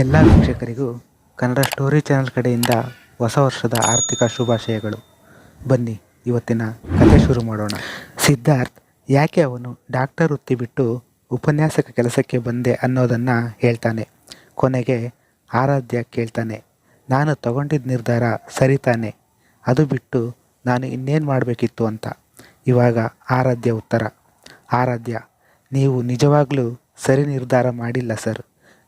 ಎಲ್ಲ ವೀಕ್ಷಕರಿಗೂ Kannada story channel ಕಡೆಯಿಂದ ಹೊಸ ವರ್ಷದ ಆರ್ಥಿಕ ಶುಭಾಶಯಗಳು. ಬನ್ನಿ, ಇವತ್ತಿನ ಕಥೆ ಶುರು ಮಾಡೋಣ. ಸಿದ್ಧಾರ್ಥ್ ಯಾಕೆ ಅವನು ಡಾಕ್ಟರ್ ವೃತ್ತಿ ಬಿಟ್ಟು ಉಪನ್ಯಾಸಕ ಕೆಲಸಕ್ಕೆ ಬಂದೆ ಅನ್ನೋದನ್ನು ಹೇಳ್ತಾನೆ. ಕೊನೆಗೆ ಆರಾಧ್ಯ ಕೇಳ್ತಾನೆ, ನಾನು ತಗೊಂಡಿದ್ದ ನಿರ್ಧಾರ ಸರಿ ತಾನೆ, ಅದು ಬಿಟ್ಟು ನಾನು ಇನ್ನೇನು ಮಾಡಬೇಕಿತ್ತು ಅಂತ. ಇವಾಗ ಆರಾಧ್ಯ ಉತ್ತರ, ಆರಾಧ್ಯ, ನೀವು ನಿಜವಾಗ್ಲೂ ಸರಿ ನಿರ್ಧಾರ ಮಾಡಿಲ್ಲ ಸರ್.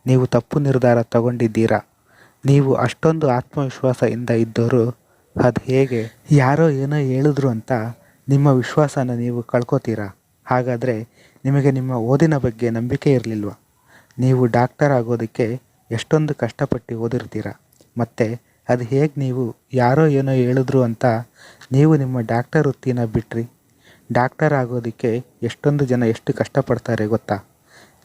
ನೀವು ತಪ್ಪು ನಿರ್ಧಾರ ತಗೊಂಡಿದ್ದೀರಾ? ನೀವು ಅಷ್ಟೊಂದು ಆತ್ಮವಿಶ್ವಾಸದಿಂದ ಇದ್ದರೂ, ಅದು ಹೇಗೆ? ಯಾರೋ ಏನೋ ಹೇಳಿದ್ರು ಅಂತ ನಿಮ್ಮ ವಿಶ್ವಾಸನ ನೀವು ಕಳ್ಕೊತೀರಾ? ಹಾಗಾದರೆ ನಿಮಗೆ ನಿಮ್ಮ ಓದಿನ ಬಗ್ಗೆ ನಂಬಿಕೆ ಇರಲಿಲ್ವ? ನೀವು ಡಾಕ್ಟರ್ ಆಗೋದಕ್ಕೆ ಎಷ್ಟೊಂದು ಕಷ್ಟಪಟ್ಟು ಓದಿರ್ತೀರ? ಮತ್ತು ಅದು ಹೇಗೆ ನೀವು ಯಾರೋ ಏನೋ ಹೇಳಿದ್ರು ಅಂತ ನೀವು ನಿಮ್ಮ ಡಾಕ್ಟರ್ ವೃತ್ತಿನ ಬಿಟ್ರಿ? ಡಾಕ್ಟರ್ ಆಗೋದಕ್ಕೆ ಎಷ್ಟೊಂದು ಜನ ಎಷ್ಟು ಕಷ್ಟಪಡ್ತಾರೆ ಗೊತ್ತಾ?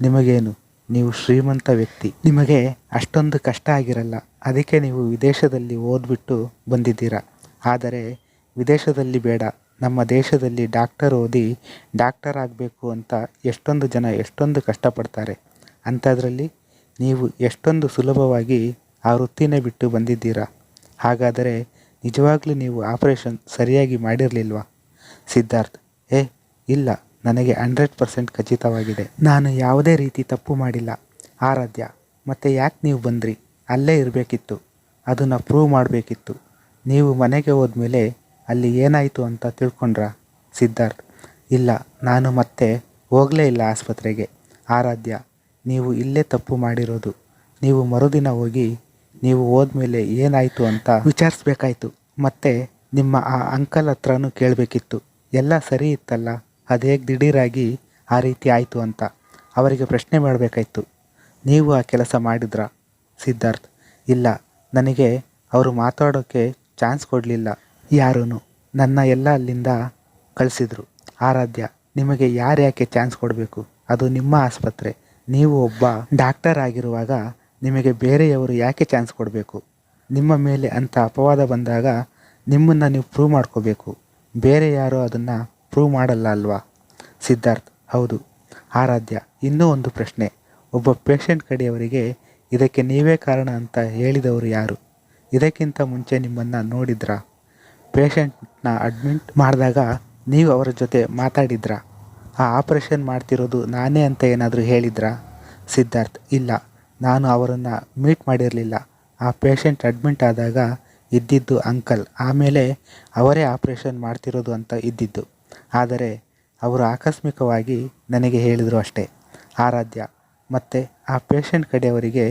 ನಿಮಗೇನು? ನೀವು ಶ್ರೀಮಂತ ವ್ಯಕ್ತಿ. ನಿಮಗೆ ಅಷ್ಟೊಂದು ಕಷ್ಟ ಆಗಿರಲ್ಲ. ಅದಕ್ಕೆ ನೀವು ವಿದೇಶದಲ್ಲಿ ಓದ್ಬಿಟ್ಟು ಬಂದಿದ್ದೀರಾ. ಆದರೆ ವಿದೇಶದಲ್ಲಿ ಬೇಡ. ನಮ್ಮ ದೇಶದಲ್ಲಿ ಡಾಕ್ಟರ್ ಓದಿ ಡಾಕ್ಟರ್ ಆಗಬೇಕು ಅಂತ ಎಷ್ಟೊಂದು ಜನ ಎಷ್ಟೊಂದು ಕಷ್ಟಪಡ್ತಾರೆ. ಅಂಥದ್ರಲ್ಲಿ ನೀವು ಎಷ್ಟೊಂದು ಸುಲಭವಾಗಿ ಆ ವೃತ್ತಿನೇ ಬಿಟ್ಟು ಬಂದಿದ್ದೀರಾ. ಹಾಗಾದರೆ ನಿಜವಾಗ್ಲೂ ನೀವು ಆಪರೇಷನ್ ಸರಿಯಾಗಿ ಮಾಡಿರಲಿಲ್ವಾ? ಸಿದ್ಧಾರ್ಥ್, ಏ, ಇಲ್ಲ. ನನಗೆ ಹಂಡ್ರೆಡ್ ಪರ್ಸೆಂಟ್ ಖಚಿತವಾಗಿದೆ. ನಾನು ಯಾವುದೇ ರೀತಿ ತಪ್ಪು ಮಾಡಿಲ್ಲ. ಆರಾಧ್ಯ, ಮತ್ತೆ ಯಾಕೆ ನೀವು ಬಂದ್ರಿ? ಅಲ್ಲೇ ಇರಬೇಕಿತ್ತು. ಅದನ್ನು ಪ್ರೂವ್ ಮಾಡಬೇಕಿತ್ತು. ನೀವು ಮನೆಗೆ ಹೋದ್ಮೇಲೆ ಅಲ್ಲಿ ಏನಾಯಿತು ಅಂತ ತಿಳ್ಕೊಂಡ್ರಾ? ಸಿದ್ಧಾರ್ಥ್, ಇಲ್ಲ, ನಾನು ಮತ್ತೆ ಹೋಗಲೇ ಇಲ್ಲ ಆಸ್ಪತ್ರೆಗೆ. ಆರಾಧ್ಯ, ನೀವು ಇಲ್ಲೇ ತಪ್ಪು ಮಾಡಿರೋದು. ನೀವು ಮರುದಿನ ಹೋಗಿ ನೀವು ಹೋದ್ಮೇಲೆ ಏನಾಯಿತು ಅಂತ ವಿಚಾರಿಸ್ಬೇಕಾಯ್ತು. ಮತ್ತೆ ನಿಮ್ಮ ಆ ಅಂಕಲ್ ಹತ್ರನೂ ಕೇಳಬೇಕಿತ್ತು. ಎಲ್ಲ ಸರಿ ಇತ್ತಲ್ಲ? ಅದು ಹೇಗೆ ದಿಢೀರಾಗಿ ಆ ರೀತಿ ಆಯಿತು ಅಂತ ಅವರಿಗೆ ಪ್ರಶ್ನೆ ಮಾಡಬೇಕಾಯ್ತು. ನೀವು ಆ ಕೆಲಸ ಮಾಡಿದ್ರಾ? ಸಿದ್ಧಾರ್ಥ್, ಇಲ್ಲ, ನನಗೆ ಅವರು ಮಾತಾಡೋಕ್ಕೆ ಚಾನ್ಸ್ ಕೊಡಲಿಲ್ಲ. ಯಾರೂ ನನ್ನ ಎಲ್ಲ ಅಲ್ಲಿಂದ ಕಳಿಸಿದರು. ಆರಾಧ್ಯ, ನಿಮಗೆ ಯಾರು ಯಾಕೆ ಚಾನ್ಸ್ ಕೊಡಬೇಕು? ಅದು ನಿಮ್ಮ ಆಸ್ಪತ್ರೆ. ನೀವು ಒಬ್ಬ ಡಾಕ್ಟರ್ ಆಗಿರುವಾಗ ನಿಮಗೆ ಬೇರೆಯವರು ಯಾಕೆ ಚಾನ್ಸ್ ಕೊಡಬೇಕು? ನಿಮ್ಮ ಮೇಲೆ ಅಂಥ ಅಪವಾದ ಬಂದಾಗ ನಿಮ್ಮನ್ನು ನೀವು ಪ್ರೂವ್ ಮಾಡ್ಕೋಬೇಕು. ಬೇರೆ ಯಾರೋ ಅದನ್ನು ಪ್ರೂವ್ ಮಾಡಲ್ಲ ಅಲ್ವಾ? ಸಿದ್ಧಾರ್ಥ್, ಹೌದು. ಆರಾಧ್ಯ, ಇನ್ನೂ ಒಂದು ಪ್ರಶ್ನೆ. ಒಬ್ಬ ಪೇಷಂಟ್ ಕಡೆಯವರಿಗೆ ಇದಕ್ಕೆ ನೀವೇ ಕಾರಣ ಅಂತ ಹೇಳಿದವರು ಯಾರು? ಇದಕ್ಕಿಂತ ಮುಂಚೆ ನಿಮ್ಮನ್ನು ನೋಡಿದ್ರಾ? ಪೇಷಂಟ್ನ ಅಡ್ಮಿಟ್ ಮಾಡಿದಾಗ ನೀವು ಅವರ ಜೊತೆ ಮಾತಾಡಿದ್ರಾ? ಆ ಆಪರೇಷನ್ ಮಾಡ್ತಿರೋದು ನಾನೇ ಅಂತ ಏನಾದರೂ ಹೇಳಿದ್ರಾ? ಸಿದ್ಧಾರ್ಥ್, ಇಲ್ಲ. ನಾನು ಅವರನ್ನು ಮೀಟ್ ಮಾಡಿರಲಿಲ್ಲ. ಆ ಪೇಷಂಟ್ ಅಡ್ಮಿಟ್ ಆದಾಗ ಇದ್ದಿದ್ದು ಅಂಕಲ್ ಆಮೇಲೆ ಅವರೇ ಆಪರೇಷನ್ ಮಾಡ್ತಿರೋದು ಅಂತ ಇದ್ದಿದ್ದು. ಆದರೆ ಅವರು ಆಕಸ್ಮಿಕವಾಗಿ ನನಗೆ ಹೇಳಿದರು ಅಷ್ಟೇ, ಆರಾಧ್ಯ, ಮತ್ತು ಆ ಪೇಷಂಟ್ ಕಡೆಯವರಿಗೆ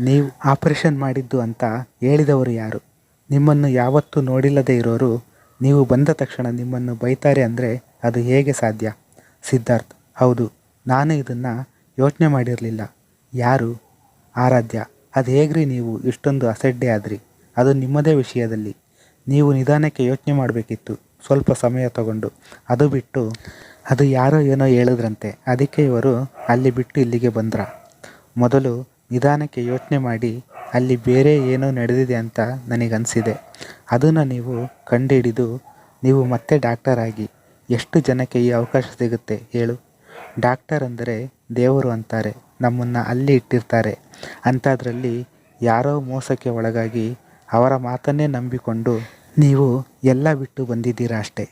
ನೀವು ಆಪರೇಷನ್ ಮಾಡಿದ್ದು ಅಂತ ಹೇಳಿದವರು ಯಾರು? ನಿಮ್ಮನ್ನು ಯಾವತ್ತೂ ನೋಡಿಲ್ಲದೆ ಇರೋರು ನೀವು ಬಂದ ತಕ್ಷಣ ನಿಮ್ಮನ್ನು ಬೈತಾರೆ ಅಂದರೆ ಅದು ಹೇಗೆ ಸಾಧ್ಯ? ಸಿದ್ಧಾರ್ಥ್, ಹೌದು, ನಾನು ಇದನ್ನು ಯೋಚನೆ ಮಾಡಿರಲಿಲ್ಲ. ಯಾರು? ಆರಾಧ್ಯ, ಅದು ಹೇಗ್ರಿ ನೀವು ಇಷ್ಟೊಂದು ಅಸಡ್ಡೆ ಆದ್ರಿ? ಅದು ನಿಮ್ಮದೇ ವಿಷಯದಲ್ಲಿ. ನೀವು ನಿಧಾನಕ್ಕೆ ಯೋಚನೆ ಮಾಡಬೇಕಿತ್ತು. ಸ್ವಲ್ಪ ಸಮಯ ತಗೊಂಡು. ಅದು ಬಿಟ್ಟು ಅದು ಯಾರೋ ಏನೋ ಹೇಳಿದ್ರಂತೆ. ಅದಕ್ಕೆ ಇವರು ಅಲ್ಲಿ ಬಿಟ್ಟು ಇಲ್ಲಿಗೆ ಬಂದ್ರ. ಮೊದಲು ನಿಧಾನಕ್ಕೆ ಯೋಚನೆ ಮಾಡಿ, ಅಲ್ಲಿ ಬೇರೆ ಏನೋ ನಡೆದಿದೆ ಅಂತ ನನಗನ್ಸಿದೆ. ಅದನ್ನು ನೀವು ಕಂಡುಹಿಡಿದು ನೀವು ಮತ್ತೆ ಡಾಕ್ಟರ್ ಆಗಿ ಎಷ್ಟು ಜನಕ್ಕೆ ಈ ಅವಕಾಶ ಸಿಗುತ್ತೆ ಹೇಳು. ಡಾಕ್ಟರ್ ಅಂದರೆ ದೇವರು ಅಂತಾರೆ, ನಮ್ಮನ್ನು ಅಲ್ಲಿ ಇಟ್ಟಿರ್ತಾರೆ. ಅಂಥದ್ರಲ್ಲಿ ಯಾರೋ ಮೋಸಕ್ಕೆ ಒಳಗಾಗಿ ಅವರ ಮಾತನ್ನೇ ನಂಬಿಕೊಂಡು ನೀವು ಎಲ್ಲ ಬಿಟ್ಟು ಬಂದಿದ್ದೀರಾ ಅಷ್ಟೇ.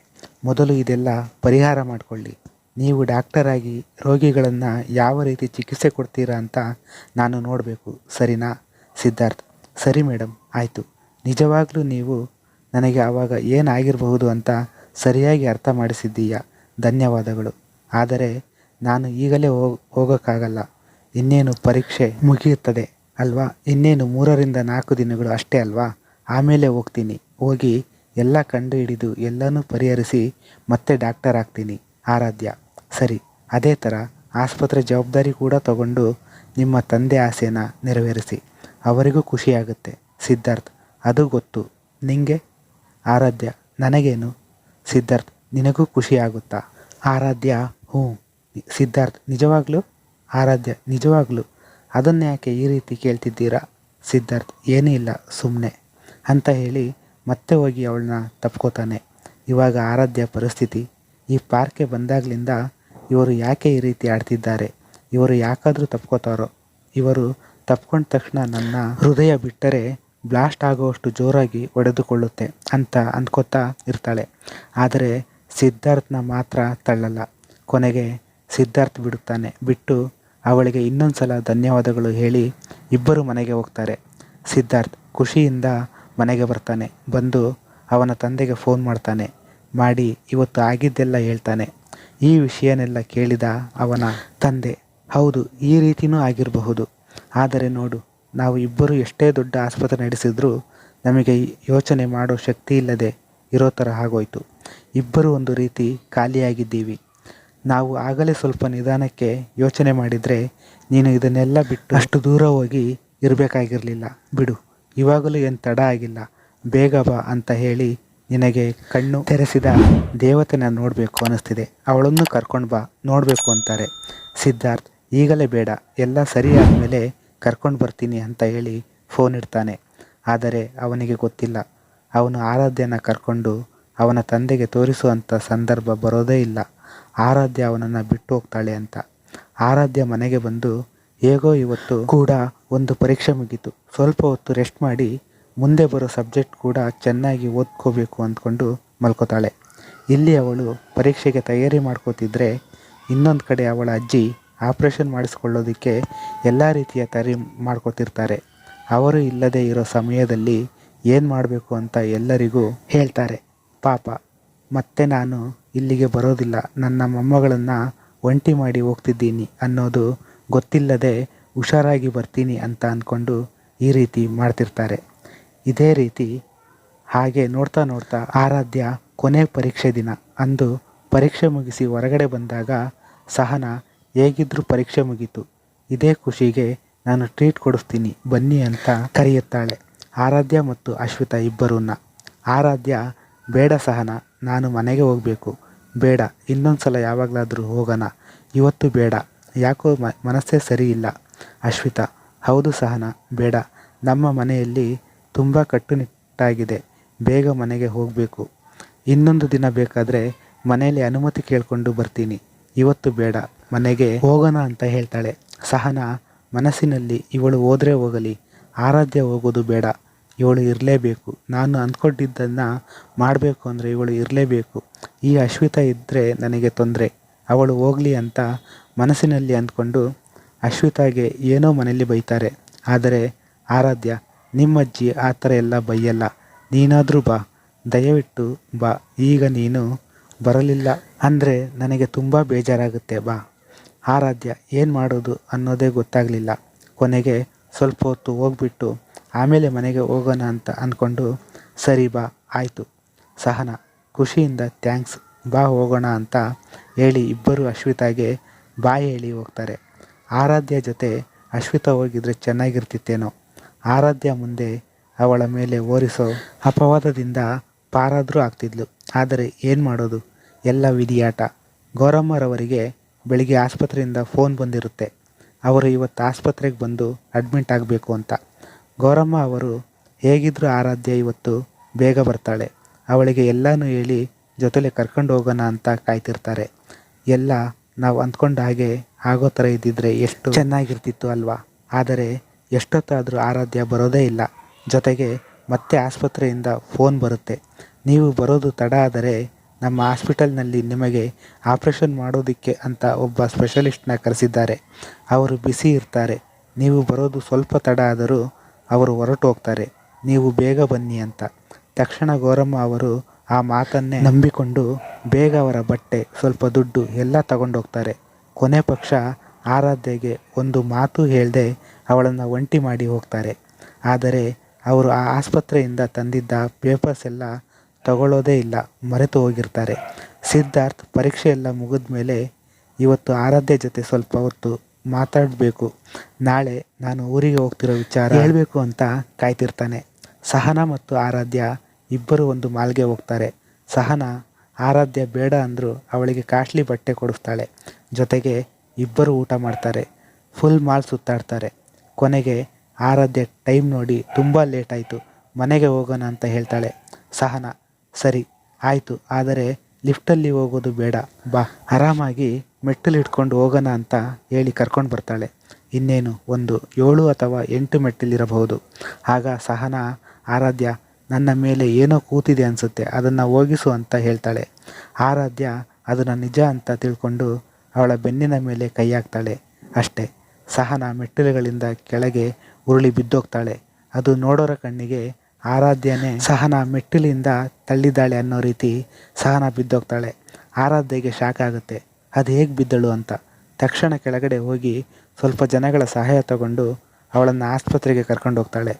ಮೊದಲು ಇದೆಲ್ಲ ಪರಿಹಾರ ಮಾಡಿಕೊಳ್ಳಿ. ನೀವು ಡಾಕ್ಟರ್ ಆಗಿ ರೋಗಿಗಳನ್ನು ಯಾವ ರೀತಿ ಚಿಕಿತ್ಸೆ ಕೊಡ್ತೀರಾ ಅಂತ ನಾನು ನೋಡಬೇಕು. ಸರಿನಾ? ಸಿದ್ಧಾರ್ಥ್, ಸರಿ ಮೇಡಮ್ ಆಯಿತು. ನಿಜವಾಗ್ಲೂ ನೀವು ನನಗೆ ಆವಾಗ ಏನಾಗಿರಬಹುದು ಅಂತ ಸರಿಯಾಗಿ ಅರ್ಥ ಮಾಡಿಸಿದ್ದೀಯಾ? ಧನ್ಯವಾದಗಳು. ಆದರೆ ನಾನು ಈಗಲೇ ಹೋಗ್, ಹೋಗೋಕ್ಕಾಗಲ್ಲ. ಇನ್ನೇನು ಪರೀಕ್ಷೆ ಮುಗಿಯುತ್ತದೆ ಅಲ್ವಾ? ಇನ್ನೇನು ಮೂರರಿಂದ ನಾಲ್ಕು ದಿನಗಳು ಅಷ್ಟೇ ಅಲ್ವಾ? ಆಮೇಲೆ ಹೋಗ್ತೀನಿ. ಹೋಗಿ ಎಲ್ಲ ಕಂಡು ಹಿಡಿದು ಎಲ್ಲನೂ ಪರಿಹರಿಸಿ ಮತ್ತೆ ಡಾಕ್ಟರ್ ಆಗ್ತೀನಿ, ಆರಾಧ್ಯ. ಸರಿ, ಅದೇ ಥರ ಆಸ್ಪತ್ರೆ ಜವಾಬ್ದಾರಿ ಕೂಡ ತಗೊಂಡು ನಿಮ್ಮ ತಂದೆ ಆಸೆನ ನೆರವೇರಿಸಿ. ಅವರಿಗೂ ಖುಷಿಯಾಗುತ್ತೆ, ಸಿದ್ಧಾರ್ಥ್. ಅದು ಗೊತ್ತು. ನಿಂಗೆ? ಆರಾಧ್ಯ, ನನಗೇನು? ಸಿದ್ಧಾರ್ಥ್, ನಿನಗೂ ಖುಷಿಯಾಗುತ್ತಾ ಆರಾಧ್ಯ, ಹ್ಞೂ. ಸಿದ್ಧಾರ್ಥ್, ನಿಜವಾಗ್ಲೂ? ಆರಾಧ್ಯ, ನಿಜವಾಗ್ಲೂ. ಅದನ್ನು ಯಾಕೆ ಈ ರೀತಿ ಕೇಳ್ತಿದ್ದೀರಾ? ಸಿದ್ಧಾರ್ಥ್, ಏನೂ ಇಲ್ಲ ಸುಮ್ಮನೆ ಅಂತ ಹೇಳಿ ಮತ್ತೆ ಹೋಗಿ ಅವಳನ್ನ ತಪ್ಕೋತಾನೆ. ಇವಾಗ ಆರಾಧ್ಯ ಪರಿಸ್ಥಿತಿ. ಈ ಪಾರ್ಕ್ಗೆ ಬಂದಾಗಲಿಂದ ಇವರು ಯಾಕೆ ಈ ರೀತಿ ಆಡ್ತಿದ್ದಾರೆ? ಇವರು ಯಾಕಾದರೂ ತಪ್ಕೋತಾರೋ? ಇವರು ತಪ್ಕೊಂಡ ತಕ್ಷಣ ನನ್ನ ಹೃದಯ ಬಿಟ್ಟರೆ ಬ್ಲಾಸ್ಟ್ ಆಗುವಷ್ಟು ಜೋರಾಗಿ ಒಡೆದುಕೊಳ್ಳುತ್ತೆ ಅಂತ ಅಂದ್ಕೋತಾ ಇರ್ತಾಳೆ. ಆದರೆ ಸಿದ್ಧಾರ್ಥನ ಮಾತ್ರ ತಳ್ಳಲ್ಲ. ಕೊನೆಗೆ ಸಿದ್ಧಾರ್ಥ್ ಬಿಡುತ್ತಾನೆ. ಬಿಟ್ಟು ಅವಳಿಗೆ ಇನ್ನೊಂದು ಸಲ ಧನ್ಯವಾದಗಳು ಹೇಳಿ ಇಬ್ಬರು ಮನೆಗೆ ಹೋಗ್ತಾರೆ. ಸಿದ್ಧಾರ್ಥ್ ಖುಷಿಯಿಂದ ಮನೆಗೆ ಬರ್ತಾನೆ. ಬಂದು ಅವನ ತಂದೆಗೆ ಫೋನ್ ಮಾಡ್ತಾನೆ. ಮಾಡಿ, ಇವತ್ತು ಆಗಿದ್ದೆಲ್ಲ ಹೇಳ್ತಾನೆ. ಈ ವಿಷಯನೆಲ್ಲ ಕೇಳಿದ ಅವನ ತಂದೆ, ಹೌದು, ಈ ರೀತಿಯೂ ಆಗಿರಬಹುದು. ಆದರೆ ನೋಡು, ನಾವು ಇಬ್ಬರು ಎಷ್ಟೇ ದೊಡ್ಡ ಆಸ್ಪತ್ರೆ ನಡೆಸಿದ್ರೂ ನಮಗೆ ಯೋಚನೆ ಮಾಡೋ ಶಕ್ತಿ ಇಲ್ಲದೆ ಇರೋ ಥರ ಆಗೋಯ್ತು. ಇಬ್ಬರು ಒಂದು ರೀತಿ ಖಾಲಿಯಾಗಿದ್ದೀವಿ. ನಾವು ಆಗಲೇ ಸ್ವಲ್ಪ ನಿಧಾನಕ್ಕೆ ಯೋಚನೆ ಮಾಡಿದರೆ ನೀನು ಇದನ್ನೆಲ್ಲ ಬಿಟ್ಟು ಅಷ್ಟು ದೂರ ಹೋಗಿ ಇರಬೇಕಾಗಿರಲಿಲ್ಲ. ಬಿಡು. ಇವಾಗಲೂ ಏನು ತಡ ಆಗಿಲ್ಲ. ಬೇಗ ಬಾ ಅಂತ ಹೇಳಿ ನಿನಗೆ ಕಣ್ಣು ತೆರೆಸಿದ ದೇವತೆನ ನೋಡಬೇಕು ಅನ್ನಿಸ್ತಿದೆ ಅವಳನ್ನು ಕರ್ಕೊಂಡು ಬಾ, ನೋಡಬೇಕು ಅಂತಾರೆ. ಸಿದ್ಧಾರ್ಥ್, ಈಗಲೇ ಬೇಡ, ಎಲ್ಲ ಸರಿ ಆದಮೇಲೆ ಕರ್ಕೊಂಡು ಬರ್ತೀನಿ ಅಂತ ಹೇಳಿ ಫೋನ್ ಇಡ್ತಾನೆ. ಆದರೆ ಅವನಿಗೆ ಗೊತ್ತಿಲ್ಲ. ಅವನು ಆರಾಧ್ಯನ ಕರ್ಕೊಂಡು ಅವನ ತಂದೆಗೆ ತೋರಿಸುವಂಥ ಸಂದರ್ಭ ಬರೋದೇ ಇಲ್ಲ. ಆರಾಧ್ಯ ಅವನನ್ನು ಬಿಟ್ಟು ಹೋಗ್ತಾಳೆ ಅಂತ. ಆರಾಧ್ಯ ಮನೆಗೆ ಬಂದು ಹೇಗೋ ಇವತ್ತು ಕೂಡ ಒಂದು ಪರೀಕ್ಷೆ ಮುಗೀತು. ಸ್ವಲ್ಪ ಹೊತ್ತು ರೆಸ್ಟ್ ಮಾಡಿ ಮುಂದೆ ಬರೋ ಸಬ್ಜೆಕ್ಟ್ ಕೂಡ ಚೆನ್ನಾಗಿ ಓದ್ಕೋಬೇಕು ಅಂದ್ಕೊಂಡು ಮಲ್ಕೋತಾಳೆ. ಇಲ್ಲಿ ಅವಳು ಪರೀಕ್ಷೆಗೆ ತಯಾರಿ ಮಾಡ್ಕೋತಿದ್ರೆ ಇನ್ನೊಂದು ಕಡೆ ಅವಳ ಅಜ್ಜಿ ಆಪ್ರೇಷನ್ ಮಾಡಿಸ್ಕೊಳ್ಳೋದಕ್ಕೆ ಎಲ್ಲ ರೀತಿಯ ತಯಾರಿ ಮಾಡ್ಕೋತಿರ್ತಾರೆ. ಅವರು ಇಲ್ಲದೆ ಇರೋ ಸಮಯದಲ್ಲಿ ಏನು ಮಾಡಬೇಕು ಅಂತ ಎಲ್ಲರಿಗೂ ಹೇಳ್ತಾರೆ. ಪಾಪ, ಮತ್ತೆ ನಾನು ಇಲ್ಲಿಗೆ ಬರೋದಿಲ್ಲ. ನನ್ನ ಮೊಮ್ಮಗಳನ್ನು ಒಂಟಿ ಮಾಡಿ ಹೋಗ್ತಿದ್ದೀನಿ ಅನ್ನೋದು ಗೊತ್ತಿಲ್ಲದೆ ಹುಷಾರಾಗಿ ಬರ್ತೀನಿ ಅಂತ ಅಂದ್ಕೊಂಡು ಈ ರೀತಿ ಮಾಡ್ತಿರ್ತಾರೆ. ಇದೇ ರೀತಿ ಹಾಗೆ ನೋಡ್ತಾ ನೋಡ್ತಾ ಆರಾಧ್ಯ ಕೊನೆ ಪರೀಕ್ಷೆ ದಿನ ಅಂದು ಪರೀಕ್ಷೆ ಮುಗಿಸಿ ಹೊರಗಡೆ ಬಂದಾಗ ಸಹನ ಹೇಗಿದ್ದರೂ ಪರೀಕ್ಷೆ ಮುಗೀತು. ಇದೇ ಖುಷಿಗೆ ನಾನು ಟ್ರೀಟ್ ಕೊಡಿಸ್ತೀನಿ, ಬನ್ನಿ ಅಂತ ಕರೆಯುತ್ತಾಳೆ. ಆರಾಧ್ಯ ಮತ್ತು ಅಶ್ವಿತಾ ಇಬ್ಬರೂನ್ನ. ಆರಾಧ್ಯ, ಬೇಡ ಸಹನ, ನಾನು ಮನೆಗೆ ಹೋಗಬೇಕು. ಬೇಡ ಇನ್ನೊಂದು ಸಲ ಯಾವಾಗಲಾದರೂ ಹೋಗೋಣ. ಇವತ್ತು ಬೇಡ. ಯಾಕೋ ಮ, ಮನಸ್ಸೇ ಸರಿ ಇಲ್ಲ ಅಶ್ವಿತಾ, ಹೌದು ಸಹನ, ಬೇಡ. ನಮ್ಮ ಮನೆಯಲ್ಲಿ ತುಂಬ ಕಟ್ಟುನಿಟ್ಟಾಗಿದೆ. ಬೇಗ ಮನೆಗೆ ಹೋಗಬೇಕು. ಇನ್ನೊಂದು ದಿನ ಬೇಕಾದರೆ ಮನೆಯಲ್ಲಿ ಅನುಮತಿ ಕೇಳಿಕೊಂಡು ಬರ್ತೀನಿ. ಇವತ್ತು ಬೇಡ. ಮನೆಗೆ ಹೋಗೋಣ ಅಂತ ಹೇಳ್ತಾಳೆ. ಸಹನ, ಮನಸ್ಸಿನಲ್ಲಿ ಇವಳು ಹೋದರೆ ಹೋಗಲಿ. ಆರಾಧ್ಯ ಹೋಗೋದು ಬೇಡ. ಇವಳು ಇರಲೇಬೇಕು. ನಾನು ಅಂದ್ಕೊಂಡಿದ್ದನ್ನು ಮಾಡಬೇಕು ಅಂದರೆ ಇವಳು ಇರಲೇಬೇಕು. ಈ ಅಶ್ವಿತಾ ಇದ್ದರೆ ನನಗೆ ತೊಂದರೆ. ಅವಳು ಹೋಗಲಿ ಅಂತ ಮನಸ್ಸಿನಲ್ಲಿ ಅಂದ್ಕೊಂಡು ಅಶ್ವಿತಾಗೆ ಏನೋ ಮನೆಯಲ್ಲಿ ಬೈತಾರೆ. ಆದರೆ ಆರಾಧ್ಯ, ನಿಮ್ಮಜ್ಜಿ ಆ ಥರ ಎಲ್ಲ ಬೈಯಲ್ಲ. ನೀನಾದರೂ ಬಾ. ದಯವಿಟ್ಟು ಬಾ. ಈಗ ನೀನು ಬರಲಿಲ್ಲ ಅಂದರೆ ನನಗೆ ತುಂಬ ಬೇಜಾರಾಗುತ್ತೆ. ಬಾ. ಆರಾಧ್ಯ, ಏನು ಮಾಡೋದು ಅನ್ನೋದೇ ಗೊತ್ತಾಗಲಿಲ್ಲ. ಕೊನೆಗೆ ಸ್ವಲ್ಪ ಹೊತ್ತು ಹೋಗ್ಬಿಟ್ಟು ಆಮೇಲೆ ಮನೆಗೆ ಹೋಗೋಣ ಅಂತ ಅಂದ್ಕೊಂಡು ಸರಿ ಬಾ, ಆಯಿತು. ಸಹನ, ಖುಷಿಯಿಂದ ಥ್ಯಾಂಕ್ಸ್, ಬಾ ಹೋಗೋಣ ಅಂತ ಹೇಳಿ ಇಬ್ಬರು ಅಶ್ವಿತಾಗೆ ಬಾಯ್ ಹೇಳಿ ಹೋಗ್ತಾರೆ. ಆರಾಧ್ಯ ಜೊತೆ ಅಶ್ವಿತ ಹೋಗಿದ್ರೆ ಚೆನ್ನಾಗಿರ್ತಿತ್ತೇನೋ. ಆರಾಧ್ಯ ಮುಂದೆ ಅವಳ ಮೇಲೆ ಓರಿಸೋ ಅಪವಾದದಿಂದ ಪಾರಾದರೂ ಆಗ್ತಿದ್ಲು. ಆದರೆ ಏನು ಮಾಡೋದು? ಎಲ್ಲ ವಿಧಿಯಾಟ. ಗೌರಮ್ಮರವರಿಗೆ ಬೆಳಿಗ್ಗೆ ಆಸ್ಪತ್ರೆಯಿಂದ ಫೋನ್ ಬಂದಿರುತ್ತೆ. ಅವರು ಇವತ್ತು ಆಸ್ಪತ್ರೆಗೆ ಬಂದು ಅಡ್ಮಿಟ್ ಆಗಬೇಕು ಅಂತ. ಗೌರಮ್ಮ ಅವರು ಹೇಗಿದ್ದರೂ ಆರಾಧ್ಯ ಇವತ್ತು? ಬೇಗ ಬರ್ತಾಳೆ. ಅವಳಿಗೆ ಎಲ್ಲನೂ ಹೇಳಿ ಜೊತೆಲೆ ಕರ್ಕೊಂಡು ಹೋಗೋಣ ಅಂತ ಕಾಯ್ತಿರ್ತಾರೆ. ಎಲ್ಲ ನಾವು ಅಂದ್ಕೊಂಡ ಹಾಗೆ ಆಗೋ ಥರ ಇದ್ದಿದ್ರೆ ಎಷ್ಟು ಚೆನ್ನಾಗಿರ್ತಿತ್ತು ಅಲ್ವಾ? ಆದರೆ ಎಷ್ಟೊತ್ತಾದರೂ ಆರಾಧ್ಯ ಬರೋದೇ ಇಲ್ಲ. ಜೊತೆಗೆ ಮತ್ತೆ ಆಸ್ಪತ್ರೆಯಿಂದ ಫೋನ್ ಬರುತ್ತೆ. ನೀವು ಬರೋದು ತಡ ಆದರೆ ನಮ್ಮ ಹಾಸ್ಪಿಟಲ್ನಲ್ಲಿ ನಿಮಗೆ ಆಪ್ರೇಷನ್ ಮಾಡೋದಕ್ಕೆ ಅಂತ ಒಬ್ಬ ಸ್ಪೆಷಲಿಸ್ಟ್ನ ಕರೆಸಿದ್ದಾರೆ. ಅವರು ಬಿಸಿ ಇರ್ತಾರೆ. ನೀವು ಬರೋದು ಸ್ವಲ್ಪ ತಡ ಆದರೂ ಅವರು ಹೊರಟು ಹೋಗ್ತಾರೆ ನೀವು ಬೇಗ ಬನ್ನಿ ಅಂತ. ತಕ್ಷಣ ಗೌರಮ್ಮ ಅವರು ಆ ಮಾತನ್ನೇ ನಂಬಿಕೊಂಡು ಬೇಗ ಅವರ ಬಟ್ಟೆ ಸ್ವಲ್ಪ ದುಡ್ಡು ಎಲ್ಲ ತಗೊಂಡೋಗ್ತಾರೆ ಕೊನೆ ಪಕ್ಷ ಆರಾಧ್ಯಗೆ ಒಂದು ಮಾತು ಹೇಳದೆ ಅವಳನ್ನು ಒಂಟಿ ಮಾಡಿ ಹೋಗ್ತಾರೆ. ಆದರೆ ಅವರು ಆ ಆಸ್ಪತ್ರೆಯಿಂದ ತಂದಿದ್ದ ಪೇಪರ್ಸ್ ಎಲ್ಲ ತಗೊಳ್ಳೋದೇ ಇಲ್ಲ ಮರೆತು ಹೋಗಿರ್ತಾರೆ. ಸಿದ್ಧಾರ್ಥ್ ಪರೀಕ್ಷೆ ಎಲ್ಲ ಮುಗಿದ ಮೇಲೆ ಇವತ್ತು ಆರಾಧ್ಯ ಜೊತೆ ಸ್ವಲ್ಪ ಹೊತ್ತು ಮಾತಾಡಬೇಕು. ನಾಳೆ ನಾನು ಊರಿಗೆ ಹೋಗ್ತಿರೋ ವಿಚಾರ ಹೇಳಬೇಕು ಅಂತ ಕಾಯ್ತಿರ್ತಾನೆ. ಸಹನ ಮತ್ತು ಆರಾಧ್ಯ ಇಬ್ಬರು ಒಂದು ಮಾಲ್ಗೆ ಹೋಗ್ತಾರೆ. ಸಹನ, ಆರಾಧ್ಯ ಬೇಡ ಅಂದರೂ ಅವಳಿಗೆ ಕಾಸ್ಟ್ಲಿ ಬಟ್ಟೆ ಕೊಡಿಸ್ತಾಳೆ. ಜೊತೆಗೆ ಇಬ್ಬರು ಊಟ ಮಾಡ್ತಾರೆ. ಫುಲ್ ಮಾಲ್ ಸುತ್ತಾಡ್ತಾರೆ. ಕೊನೆಗೆ ಆರಾಧ್ಯ ಟೈಮ್ ನೋಡಿ ತುಂಬ ಲೇಟ್ ಆಯಿತು. ಮನೆಗೆ ಹೋಗೋಣ ಅಂತ ಹೇಳ್ತಾಳೆ. ಸಹನ, ಸರಿ, ಆಯಿತು, ಆದರೆ ಲಿಫ್ಟಲ್ಲಿ ಹೋಗೋದು ಬೇಡ. ಬಾ, ಆರಾಮಾಗಿ ಮೆಟ್ಟಲು ಇಟ್ಕೊಂಡು ಹೋಗೋಣ ಅಂತ ಹೇಳಿ ಕರ್ಕೊಂಡು ಬರ್ತಾಳೆ. ಇನ್ನೇನು, ಒಂದು ಏಳು ಅಥವಾ ಎಂಟು ಮೆಟ್ಟಿಲಿರಬಹುದು. ಆಗ ಸಹನ, ಆರಾಧ್ಯ ನನ್ನ ಮೇಲೆ ಏನೋ ಕೂತಿದೆ ಅನಿಸುತ್ತೆ, ಅದನ್ನು ಹೋಗಿಸು ಅಂತ ಹೇಳ್ತಾಳೆ. ಆರಾಧ್ಯ ಅದನ್ನು ನಿಜ ಅಂತ ತಿಳ್ಕೊಂಡು ಅವಳ ಬೆನ್ನಿನ ಮೇಲೆ ಕೈ ಹಾಕ್ತಾಳೆ. ಅಷ್ಟೇ, ಸಹನಾ ಮೆಟ್ಟಿಲುಗಳಿಂದ ಕೆಳಗೆ ಉರುಳಿ ಬಿದ್ದೋಗ್ತಾಳೆ. ಅದು ನೋಡೋರ ಕಣ್ಣಿಗೆ ಆರಾಧ್ಯನೇ ಸಹನಾ ಮೆಟ್ಟಿಲಿಂದ ತಳ್ಳಿದ್ದಾಳೆ ಅನ್ನೋ ರೀತಿ ಸಹನಾ ಬಿದ್ದೋಗ್ತಾಳೆ. ಆರಾಧ್ಯಗೆ ಶಾಕ್ ಆಗುತ್ತೆ, ಅದು ಹೇಗೆ ಬಿದ್ದಳು ಅಂತ. ತಕ್ಷಣ ಕೆಳಗಡೆ ಹೋಗಿ ಸ್ವಲ್ಪ ಜನಗಳ ಸಹಾಯ ತಗೊಂಡು ಅವಳನ್ನು ಆಸ್ಪತ್ರೆಗೆ ಕರ್ಕೊಂಡು ಹೋಗ್ತಾಳೆ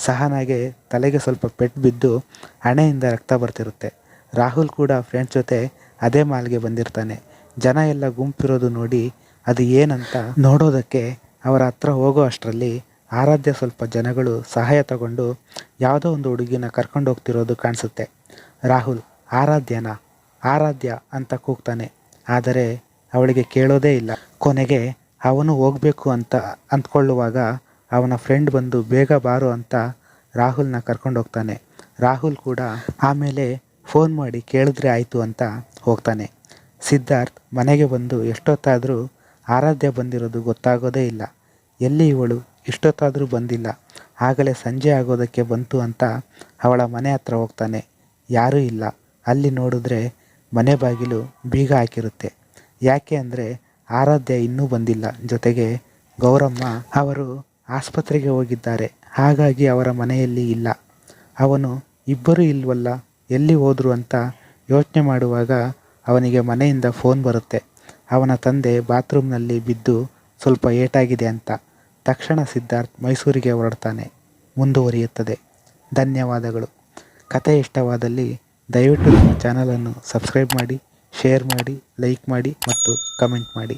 ಸಹನಾಗೆ ತಲೆಗೆ ಸ್ವಲ್ಪ ಪೆಟ್ಟು ಬಿದ್ದು ಹಣೆಯಿಂದ ರಕ್ತ ಬರ್ತಿರುತ್ತೆ. ರಾಹುಲ್ ಕೂಡ ಫ್ರೆಂಡ್ಸ್ ಜೊತೆ ಅದೇ ಮಾಲ್ಗೆ ಬಂದಿರ್ತಾನೆ. ಜನ ಎಲ್ಲ ಗುಂಪಿರೋದು ನೋಡಿ ಅದು ಏನಂತ ನೋಡೋದಕ್ಕೆ ಅವರ ಹತ್ರ ಹೋಗೋ ಅಷ್ಟರಲ್ಲಿ ಆರಾಧ್ಯ ಸ್ವಲ್ಪ ಜನಗಳು ಸಹಾಯ ತಗೊಂಡು ಯಾವುದೋ ಒಂದು ಹುಡುಗಿನ ಕರ್ಕೊಂಡು ಹೋಗ್ತಿರೋದು ಕಾಣಿಸುತ್ತೆ. ರಾಹುಲ್, ಆರಾಧ್ಯನಾ? ಆರಾಧ್ಯ? ಅಂತ ಕೂಗ್ತಾನೆ. ಆದರೆ ಅವಳಿಗೆ ಕೇಳೋದೇ ಇಲ್ಲ. ಕೊನೆಗೆ, ಅವನು ಹೋಗಬೇಕು ಅಂತ ಅಂದ್ಕೊಳ್ಳುವಾಗ ಅವನ ಫ್ರೆಂಡ್ ಬಂದು, ಬೇಗ ಬಾರು ಅಂತ ರಾಹುಲ್ನ ಕರ್ಕೊಂಡು ಹೋಗ್ತಾನೆ. ರಾಹುಲ್ ಕೂಡ ಆಮೇಲೆ ಫೋನ್ ಮಾಡಿ ಕೇಳಿದ್ರೆ ಆಯಿತು ಅಂತ ಹೋಗ್ತಾನೆ. ಸಿದ್ಧಾರ್ಥ್ ಮನೆಗೆ ಬಂದು ಎಷ್ಟೊತ್ತಾದರೂ ಆರಾಧ್ಯ ಬಂದಿರೋದು ಗೊತ್ತಾಗೋದೇ ಇಲ್ಲ. ಎಲ್ಲಿ ಇವಳು? ಇಷ್ಟೊತ್ತಾದರೂ ಬಂದಿಲ್ಲ. ಆಗಲೇ ಸಂಜೆ ಆಗೋದಕ್ಕೆ ಬಂತು ಅಂತ ಅವಳ ಮನೆ ಹತ್ರ ಹೋಗ್ತಾನೆ. ಯಾರೂ ಇಲ್ಲ. ಅಲ್ಲಿ ನೋಡಿದ್ರೆ ಮನೆ ಬಾಗಿಲು ಬೀಗ ಹಾಕಿರುತ್ತೆ. ಯಾಕೆ ಅಂದರೆ ಆರಾಧ್ಯ ಇನ್ನೂ ಬಂದಿಲ್ಲ. ಜೊತೆಗೆ ಗೌರಮ್ಮ ಅವರು ಆಸ್ಪತ್ರೆಗೆ ಹೋಗಿದ್ದಾರೆ. ಹಾಗಾಗಿ ಅವರ ಮನೆಯಲ್ಲಿ ಇಲ್ಲ. ಅವನು, ಇಬ್ಬರೂ ಇಲ್ವಲ್ಲ, ಎಲ್ಲಿ ಹೋದರು ಅಂತ ಯೋಚನೆ ಮಾಡುವಾಗ ಅವನಿಗೆ ಮನೆಯಿಂದ ಫೋನ್ ಬರುತ್ತೆ. ಅವನ ತಂದೆ ಬಾತ್ರೂಮ್ನಲ್ಲಿ ಬಿದ್ದು ಸ್ವಲ್ಪ ಏಟಾಗಿದೆ ಅಂತ. ತಕ್ಷಣ ಸಿದ್ಧಾರ್ಥ್ ಮೈಸೂರಿಗೆ ಹೊರಡ್ತಾನೆ. ಮುಂದುವರಿಯುತ್ತದೆ. ಧನ್ಯವಾದಗಳು. ಕತೆ ಇಷ್ಟವಾದಲ್ಲಿ ದಯವಿಟ್ಟು ನಮ್ಮ ಚಾನಲನ್ನು ಸಬ್ಸ್ಕ್ರೈಬ್ ಮಾಡಿ, ಶೇರ್ ಮಾಡಿ, ಲೈಕ್ ಮಾಡಿ ಮತ್ತು ಕಮೆಂಟ್ ಮಾಡಿ.